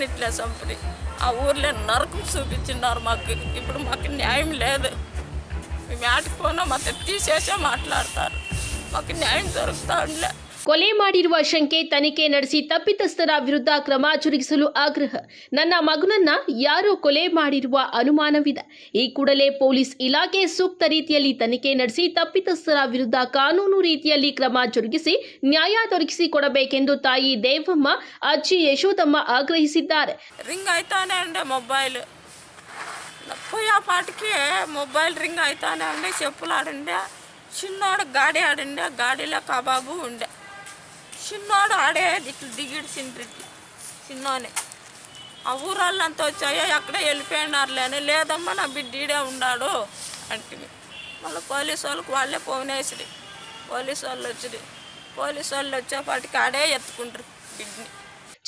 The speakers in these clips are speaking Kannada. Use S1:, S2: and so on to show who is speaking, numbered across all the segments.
S1: అందరిని ఇట్లా చంపి ఆ ఊర్లో నరకం చూపించినారు మాకు. ఇప్పుడు మాకు న్యాయం లేదు. మేము ఆటికి పోనా మాతో తీసేసే మాట్లాడతారు. మాకు న్యాయం దొరుకుతా ఉండలే
S2: ಕೊಲೆ ಮಾಡಿರುವ ಶಂಕೆ ತನಿಖೆ ನಡೆಸಿ ತಪ್ಪಿತಸ್ಥರ ವಿರುದ್ಧ ಕ್ರಮ ಜರುಗಿಸಲು ಆಗ್ರಹ ನನ್ನ ಮಗನನ್ನ ಯಾರೋ ಕೊಲೆ ಮಾಡಿರುವ ಅನುಮಾನವಿದೆ ಈ ಕೂಡಲೇ ಪೊಲೀಸ್ ಇಲಾಖೆ ಸೂಕ್ತ ರೀತಿಯಲ್ಲಿ ತನಿಖೆ ನಡೆಸಿ ತಪ್ಪಿತಸ್ಥರ ವಿರುದ್ಧ ಕಾನೂನು ರೀತಿಯಲ್ಲಿ ಕ್ರಮ ಜರುಗಿಸಿ ನ್ಯಾಯ ದೊರಕಿಸಿಕೊಡಬೇಕೆಂದು ತಾಯಿ ದೇವಮ್ಮ ಅಜ್ಜಿ ಯಶೋದಮ್ಮ ಆಗ್ರಹಿಸಿದ್ದಾರೆ
S1: రింగ్ అవుతానే ఉండే మొబైల్ పోయా పాటికి మొబైల్ రింగ్ అవుతానే ఉండే చెప్పులు ఆడుండే చిన్నోడు గాడి ఆడుండే గాడిలో కబాబు ఉండే చిన్నోడు ఆడే ఇట్లా దిగిడు సిండ్రికి చిన్నోనే. ఆ ఊరాళ్ళంతా వచ్చాయో ఎక్కడే వెళ్ళిపోయినారులే అని. లేదమ్మా నా బిడ్డ ఈడే ఉన్నాడు అంటే మళ్ళీ పోలీసు వాళ్ళకి వాళ్ళే పోనేసిరి పోలీసు వాళ్ళు వచ్చిరి. పోలీసు వాళ్ళు వచ్చేపాటికి ఆడే ఎత్తుకుంటారు బిడ్డని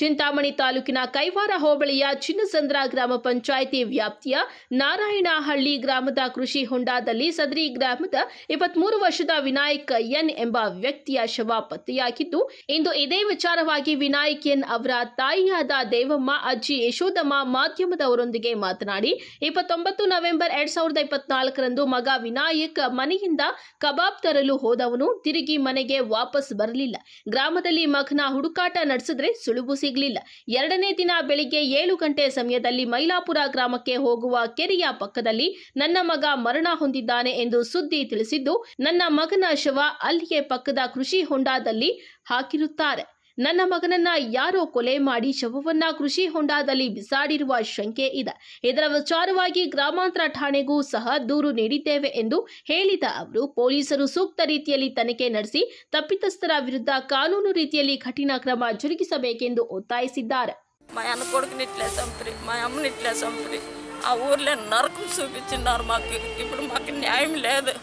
S2: ಚಿಂತಾಮಣಿ ತಾಲೂಕಿನ ಕೈವಾರ ಹೋಬಳಿಯ ಚಿನ್ನಸಂದ್ರ ಗ್ರಾಮ ಪಂಚಾಯಿತಿ ವ್ಯಾಪ್ತಿಯ ನಾರಾಯಣಹಳ್ಳಿ ಗ್ರಾಮದ ಕೃಷಿ ಹೊಂಡದಲ್ಲಿ ಸದರಿ ಗ್ರಾಮದ ಇಪ್ಪತ್ಮೂರು ವರ್ಷದ ವಿನಾಯಕ್ ಎನ್ ಎಂಬ ವ್ಯಕ್ತಿಯ ಶವ ಪತ್ತೆಯಾಗಿದ್ದು, ಇಂದು ಇದೇ ವಿಚಾರವಾಗಿ ವಿನಾಯಕ್ ಎನ್ ಅವರ ತಾಯಿಯಾದ ದೇವಮ್ಮ, ಅಜ್ಜಿ ಯಶೋದಮ್ಮ ಮಾಧ್ಯಮದವರೊಂದಿಗೆ ಮಾತನಾಡಿ, ಇಪ್ಪತ್ತೊಂಬತ್ತು ನವೆಂಬರ್ ಎರಡ್ ಸಾವಿರದ ಇಪ್ಪತ್ನಾಲ್ಕರಂದು ಮಗ ವಿನಾಯಕ್ ಮನೆಯಿಂದ ಕಬಾಬ್ ತರಲು ಹೋದವನು, ತಿರುಗಿ ಮನೆಗೆ ವಾಪಸ್ ಬರಲಿಲ್ಲ. ಗ್ರಾಮದಲ್ಲಿ ಮಗನ ಹುಡುಕಾಟ ನಡೆಸಿದ್ರೆ ಸುಳುವು ಸಿಗಲಿಲ್ಲ. ಎರಡನೇ ದಿನ ಬೆಳಿಗ್ಗೆ ಏಳು ಗಂಟೆ ಸಮಯದಲ್ಲಿ ಮೈಲಾಪುರ ಗ್ರಾಮಕ್ಕೆ ಹೋಗುವ ಕೆರೆಯ ಪಕ್ಕದಲ್ಲಿ ನನ್ನ ಮಗ ಮರಣ ಹೊಂದಿದ್ದಾನೆ ಎಂದು ಸುದ್ದಿ ತಿಳಿಸಿದ್ದು, ನನ್ನ ಮಗನ ಶವ ಅಲ್ಲಿಗೆ ಪಕ್ಕದ ಕೃಷಿ ಹೊಂಡದಲ್ಲಿ ಹಾಕಿರುತ್ತಾರೆ. ನನ್ನ ಮಗನನ್ನ ಯಾರೋ ಕೊಲೆ ಮಾಡಿ ಶವವನ್ನ ಕೃಷಿ ಹೊಂಡಾದಲ್ಲಿ ಬಿಸಾಡಿರುವ ಶಂಕೆ ಇದೆ ಇದರ ವಿಚಾರವಾಗಿ ಗ್ರಾಮಾಂತರ ಠಾಣೆಗೂ ಸಹ ದೂರು ನೀಡಿದ್ದೇವೆ ಎಂದು ಹೇಳಿದ ಅವರು ಪೊಲೀಸರು ಸೂಕ್ತ ರೀತಿಯಲ್ಲಿ ತನಿಖೆ ನಡೆಸಿ ತಪ್ಪಿತಸ್ಥರ ವಿರುದ್ಧ ಕಾನೂನು ರೀತಿಯಲ್ಲಿ ಕಠಿಣ ಕ್ರಮ ಜರುಗಿಸಬೇಕೆಂದು ಒತ್ತಾಯಿಸಿದ್ದಾರೆ
S1: మా అన్న కొడుకుని ఇట్లే చంపిరి మా అమ్మని ఇట్లే చంపిరి ఆ ఊర్లో నరకం చూపించినారు మాకు ఇప్పుడు మాకు న్యాయం లేదు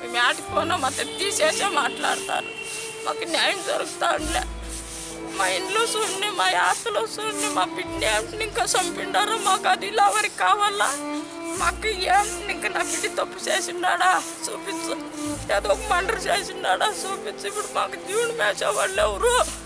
S1: మేము ఆటికి పోనా మాకు తీసేసే మాట్లాడతారు మాకు న్యాయం దొరుకుతా మా ఇంట్లో చూడండి మా యాసలో చూడండి మా బిడ్డ ఏమిటి ఇంకా చంపిండారో మాకు అది ఇలా ఎవరికి కావాలా? మాకు ఏమిటి ఇంకా నా బిడ్డ తప్పు చేసిండాడా? చూపించు. ఏదో ఒక మండరు చేసిండాడా? చూపించు. ఇప్పుడు మాకు జీవుని మేసేవాళ్ళు ఎవరు?